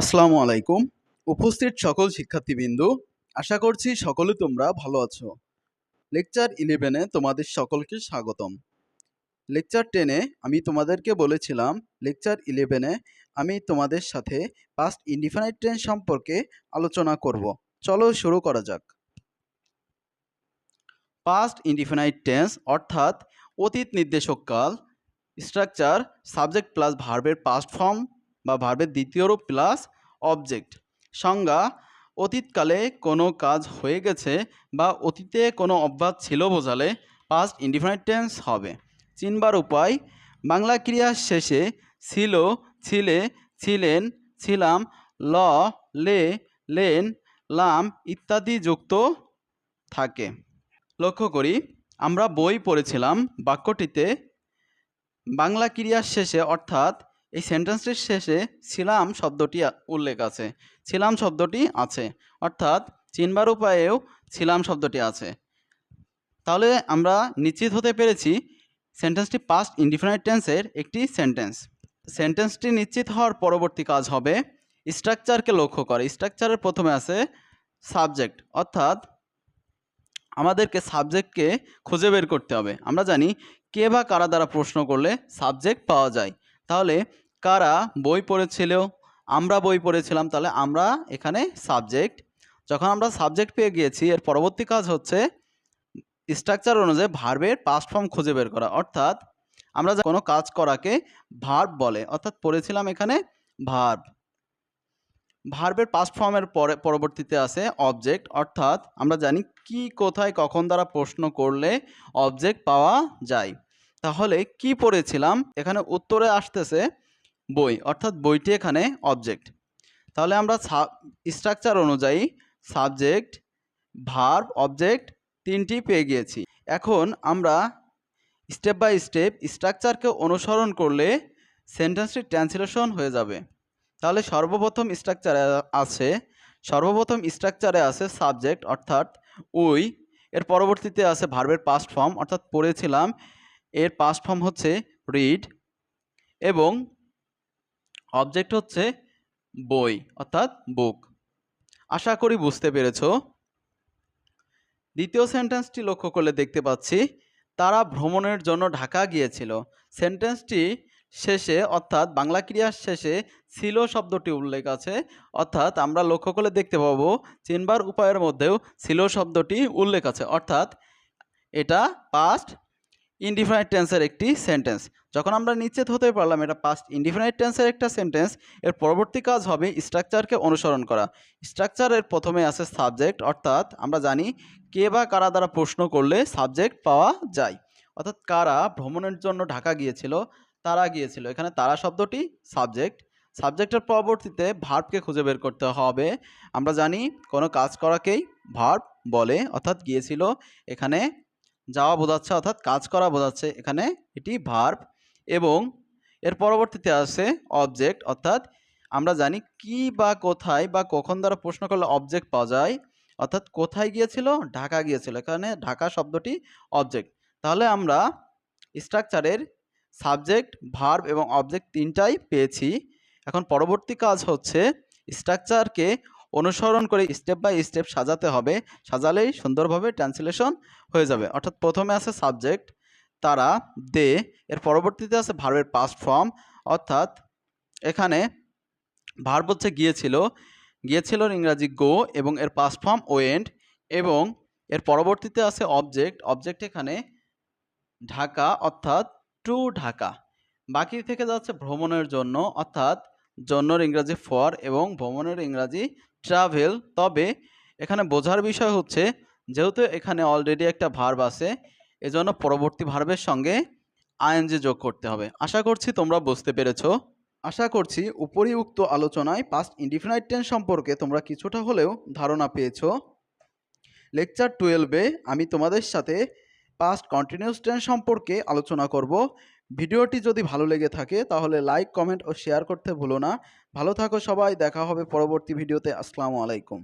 আসসালামু আলাইকুম। উপস্থিত সকল শিক্ষার্থীবৃন্দ, আশা করছি সকলে তোমরা ভালো আছো। লেকচার ইলেভেনে তোমাদের সকলকে স্বাগতম। লেকচার টেনে আমি তোমাদেরকে বলেছিলাম, লেকচার ইলেভেনে আমি তোমাদের সাথে পাস্ট ইনডিফাইনাইট টেন্স সম্পর্কে আলোচনা করব। চলো শুরু করা যাক। পাস্ট ইনডিফাইনাইট টেন্স অর্থাৎ অতীত নির্দেশক কাল স্ট্রাকচার সাবজেক্ট প্লাস ভার্বের পাস্ট ফর্ম বা ভার্বের দ্বিতীয় রূপ প্লাস অবজেক্ট সংজ্ঞা, অতীতকালে কোনো কাজ হয়ে গেছে বা অতীতে কোনো অভ্যাস ছিল বোঝালে পাস্ট ইনডিফাইনাইট টেন্স হবে। চিনবার উপায়, বাংলা ক্রিয়ার শেষে ছিল, ছিলে, ছিলেন, ছিলাম, ল, লে, লেন, লাম ইত্যাদি যুক্ত থাকে। লক্ষ্য করি, আমরা বই পড়েছিলাম বাক্যটিতে। বাংলা ক্রিয়ার শেষে অর্থাৎ এই সেন্টেন্সটির শেষে ছিলাম শব্দটি উল্লেখ আছে। ছিলাম শব্দটি আছে। অর্থাৎ চিনবার উপায়েও ছিলাম শব্দটি আছে। তাহলে আমরা নিশ্চিত হতে পেরেছি সেন্টেন্সটি পাস্ট ইনডিফিনাইট টেন্সের একটি সেন্টেন্স সেন্টেন্সটি নিশ্চিত হওয়ার পরবর্তী কাজ হবে স্ট্রাকচারকে লক্ষ্য করে। স্ট্রাকচারের প্রথমে আছে সাবজেক্ট অর্থাৎ আমাদেরকে সাবজেক্টকে খুঁজে বের করতে হবে। আমরা জানি কে বা কারা দ্বারা প্রশ্ন করলে সাবজেক্ট পাওয়া যায়। তাহলে কারা বই পড়েছিল? আমরা বই পড়েছিলাম, তাহলে আমরা এখানে সাবজেক্ট যখন আমরা সাবজেক্ট পেয়ে গিয়েছি, এর পরবর্তী কাজ হচ্ছে স্ট্রাকচার অনুযায়ী ভার্বের পাস্ট ফর্ম খুঁজে বের করা। অর্থাৎ আমরা কোনো কাজ করাকে ভার্ব বলে, অর্থাৎ পড়েছিলাম এখানে ভার্ব ভার্বের পাস্ট ফর্মের পরে, পরবর্তীতে আছে অবজেক্ট অর্থাৎ আমরা জানি কি, কোথায়, কখন দ্বারা প্রশ্ন করলে অবজেক্ট পাওয়া যায়। তাহলে কি পড়েছিলাম? এখানে উত্তরে আসতেছে বই, অর্থাৎ বইটি এখানে অবজেক্ট তাহলে আমরা স্ট্রাকচার অনুযায়ী সাবজেক্ট ভার্ব অবজেক্ট তিনটি পেয়ে গিয়েছি। এখন আমরা স্টেপ বাই স্টেপ স্ট্রাকচারকে অনুসরণ করলে সেন্টেন্সটি ট্রান্সলেশন হয়ে যাবে। তাহলে সর্বপ্রথম স্ট্রাকচারে আছে, সর্বপ্রথম স্ট্রাকচারে আছে সাবজেক্ট অর্থাৎ উই এর পরবর্তীতে আছে ভার্বের পাস্ট ফর্ম অর্থাৎ পড়েছিলাম এর পাস্ট ফর্ম হচ্ছে রিড এবং অবজেক্ট হচ্ছে বই, অর্থাৎ বুক আশা করি বুঝতে পেরেছ। দ্বিতীয় সেন্টেন্সটি লক্ষ্য করলে দেখতে পাচ্ছি, তারা ভ্রমণের জন্য ঢাকা গিয়েছিল। সেন্টেন্সটি শেষে, অর্থাৎ বাংলা ক্রিয়ার শেষে ছিল শব্দটি উল্লেখ আছে, অর্থাৎ আমরা লক্ষ্য করলে দেখতে পাবো, চিনবার উপায়ের মধ্যেও ছিল শব্দটি উল্লেখ আছে, অর্থাৎ এটা পাস্ট ইনডিফাইনাইট টেন্সের একটি সেন্টেন্স যখন আমরা নিশ্চিত হতে পারলাম এটা পাস্ট ইনডিফাইনাইট টেন্সের একটা সেন্টেন্স এর পরবর্তী কাজ হবে স্ট্রাকচারকে অনুসরণ করা। স্ট্রাকচারের প্রথমে আছে সাবজেক্ট অর্থাৎ আমরা জানি কে বা কারা দ্বারা প্রশ্ন করলে সাবজেক্ট পাওয়া যায়। অর্থাৎ কারা ভ্রমণের জন্য ঢাকা গিয়েছিল, তারা গিয়েছিল। এখানে তারা শব্দটি সাবজেক্ট সাবজেক্টের পরবর্তীতে ভার্বকে খুঁজে বের করতে হবে। আমরা জানি কোনো কাজ করাকেই ভার্ব বলে, অর্থাৎ গিয়েছিল, এখানে যাওয়া বোঝাচ্ছে অর্থাৎ কাজ করা বোঝাচ্ছে এখানে এটি ভার্ব এবং এর পরবর্তীতে আছে অবজেক্ট অর্থাৎ আমরা জানি কি বা কোথায় বা কখন দ্বারা প্রশ্ন করলে অবজেক্ট পাওয়া যায়। অর্থাৎ কোথায় গিয়েছিল? ঢাকা গিয়েছিল। এখানে ঢাকা শব্দটি অবজেক্ট তাহলে আমরা স্ট্রাকচারের সাবজেক্ট ভার্ব এবং অবজেক্ট তিনটাই পেয়েছি। এখন পরবর্তী কাজ হচ্ছে স্ট্রাকচারকে অনুসরণ করে স্টেপ বাই স্টেপ সাজাতে হবে। সাজালেই সুন্দরভাবে ট্রান্সলেশন হয়ে যাবে। অর্থাৎ প্রথমে আছে সাবজেক্ট তারা দে এর পরবর্তীতে আছে ভার্বের পাস্ট ফর্ম অর্থাৎ এখানে ভার্ব হচ্ছে গিয়েছিল। গিয়েছিল ইংরাজি গো এবং এর পাস্ট ফর্ম ওয়েন্ট এবং এর পরবর্তীতে আছে অবজেক্ট অবজেক্ট এখানে ঢাকা, অর্থাৎ টু ঢাকা। বাকি থেকে যাচ্ছে ভ্রমণের জন্য, অর্থাৎ জন্যর ইংরাজি ফর এবং ভ্রমণের ইংরাজি ট্রাভেল। তবে এখানে বোঝার বিষয় হচ্ছে, যেহেতু এখানে অলরেডি একটা ভার্ব আছে, এজন্য পরবর্তী ভার্বের সঙ্গে আইএনজি যোগ করতে হবে। আশা করছি তোমরা বুঝতে পেরেছ। আশা করছি উপরিউক্ত আলোচনায় পাস্ট ইন্ডিফিনাইট টেন্স সম্পর্কে তোমরা কিছুটা হলেও ধারণা পেয়েছ। লেকচার টুয়েলভে আমি তোমাদের সাথে পাস্ট কন্টিনিউস টেন্স সম্পর্কে আলোচনা করব। ভিডিওটি যদি ভালো লেগে থাকে, তাহলে লাইক কমেন্ট ও শেয়ার করতে ভুলো না। ভালো থাকো সবাই, দেখা হবে পরবর্তী ভিডিওতে। আসসালামু আলাইকুম।